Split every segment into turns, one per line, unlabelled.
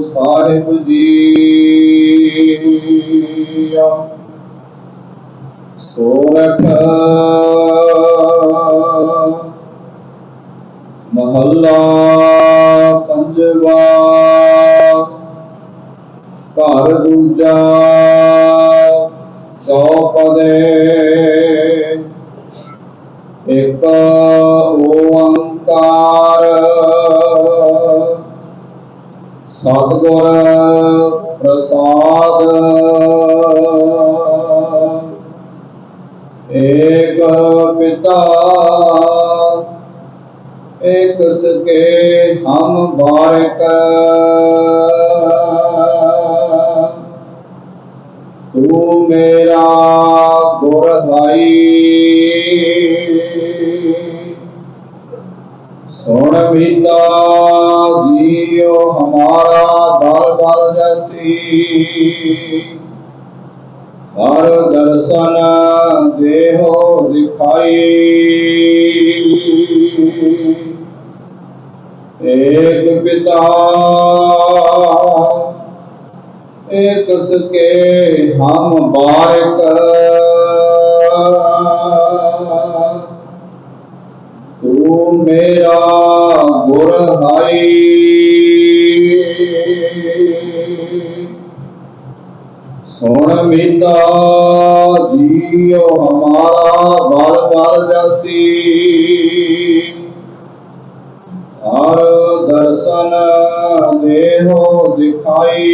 ਸਾਹਿਬ ਜੀ। ਸੋਰਠ ਮਹੱਲਾ ਪੰਜਵਾ। ਘਰ ਦੂਜਾ ਚੌਪਦੇ। ਇੱਕ ਸਤਿਗੁਰ ਪ੍ਰਸਾਦ। ਏਕ ਪਿਤਾ ਏਕ ਸਕੇ ਹਮ ਬਾਰਕ ਤੂੰ ਮੇਰਾ ਗੁਰ ਭਾਈ ਸੁਣ ਮੀਤਾ ਬਲ ਹਰ ਦਰਸ਼ਨ ਦੇਹੋ ਦਿਖਾਈ ਏਕ ਪਿਤਾ, ਏਕ ਸਕੇ ਹਮ ਬਾਰਕ ਤੂੰ ਮੇਰਾ ਗੁਰ ਹਾਈ। ਸੁਣ ਮੀਤਾ ਜੀਓ ਹਮਾਰਾ, ਬਲ ਬਲ ਜਸੀ। ਹਰ ਦਰਸ਼ਨ ਦੇਹੋ ਦਿਖਾਈ।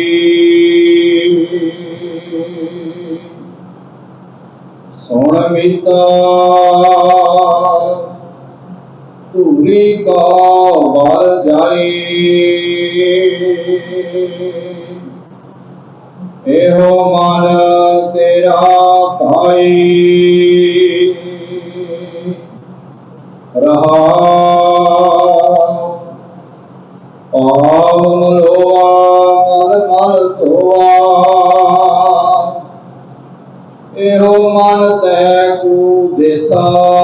ਸੁਣ ਮੀਤਾ ਧੂਰੀ ਕਾ ਵਰ ਜਾਈ। ਇਹੋ ਮਨ ਤੇਰਾ ਭਾਈ। ਰਹਾ। ਪਾਵ ਮਲੋਆ ਮਨ ਮਨ ਧੋਆ। ਇਹੋ ਮਨ ਤੈ ਕੂ ਦੇਸਾ।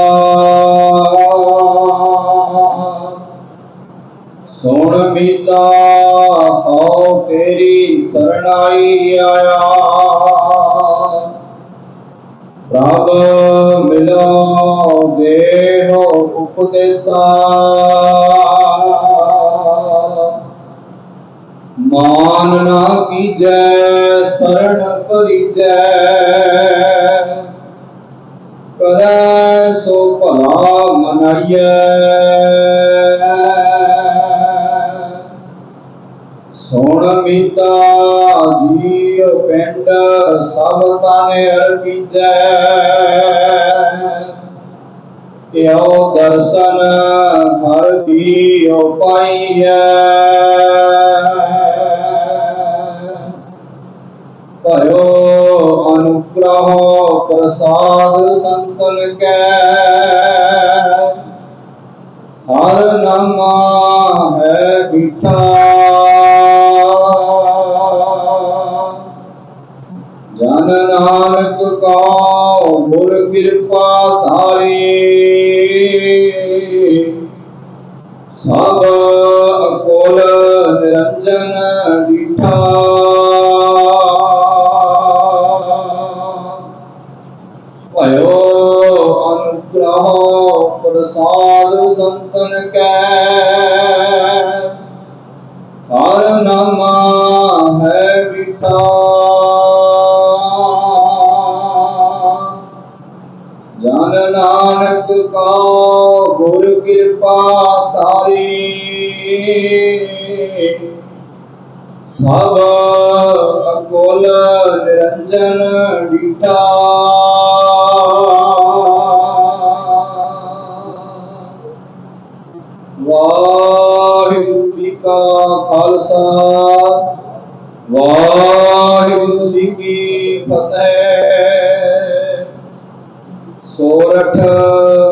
ਪ੍ਰਭ ਮਿਲੋ ਦੇਹੋ ਉਪਦੇਸਾ। ਮਾਨ ਨਾ ਕੀਜੈ, ਸਰਣ ਪਰਿਜੈ ਕਰੈ ਸੋ ਭਲਾ ਮਨਾਈਐ। ਸੋਣ ਮੀਤਾ ਜੀ ਪਿੰਡ ਸਭ ਤਾਨੇ ਅਰਪੀਜੈ ਕਿਉ ਦਰਸ਼ਨ ਹਰ ਦੀਓ ਪਾਈਐ ਭਇਓ ਅਨੁਗ੍ਰਹ ਪ੍ਰਸਾਦ ਸੰਤਨ ਕੈ। ਹਰ ਨਾਮਾ ਹੈ ਬਿਠਾ। ਨਾਨਕ ਕੋ ਗੁਰ ਕਿਰਪਾ ਧਾਰੀ। ਸਭ ਅਕੋਲ ਨਿਰੰਜਨ ਡੀਠਾ ਭਇਓ ਅਨੁਗ੍ਰਹ ਪ੍ਰਸਾਦ ਸੰਤਨ ਕੈ। ਹਰ ਨਾਮਾ ਜਨ ਨਾਨਕ ਕਾ ਗੁਰ ਕਿਰਪਾ ਤਾਰੀ ਸਭ ਅਕੋਲ ਨਿਰੰਜਨ ਡੀਠਾ। ਵਾਹਿਗੁਰੂ ਜੀ ਕਾ ਖਾਲਸਾ। ਵਾਹਿਗੁਰੂ ਜੀ ਕੀ ਸੋਰਠ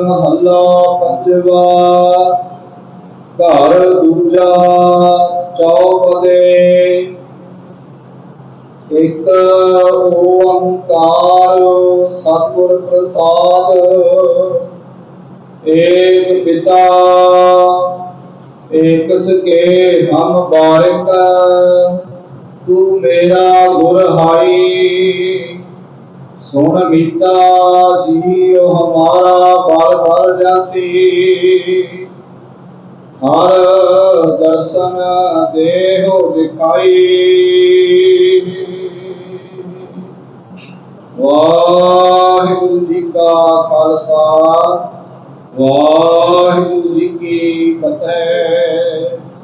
ਮਹੱਲਾ ਪੰਜਵਾ, ਘਰ ਦੂਜਾ ਚੌਪਦੇ। ਇੱਕ ਓੰਕਾਰ ਸਤਿਗੁਰ ਪ੍ਰਸਾਦ, ਏਕ ਪਿਤਾ ਏਕ ਸਕੇ ਹਮ ਬਾਰਿਕ, ਤੂੰ ਮੇਰਾ ਗੁਰ ਹਾਈ। ਸੁਣ ਮੀਤਾ ਜੀ ਉਹ ਹਮਾਰਾ ਬਲ ਬਲ ਜਾਸੀ। ਹਰ ਦਰਸ਼ਨ ਦੇ ਹੋ ਦਿਖਾਈ ਵਾਹਿਗੁਰੂ ਜੀ ਕਾ ਖਾਲਸਾ, ਵਾਹਿਗੁਰੂ ਜੀ ਕੀ ਫਤਿਹ।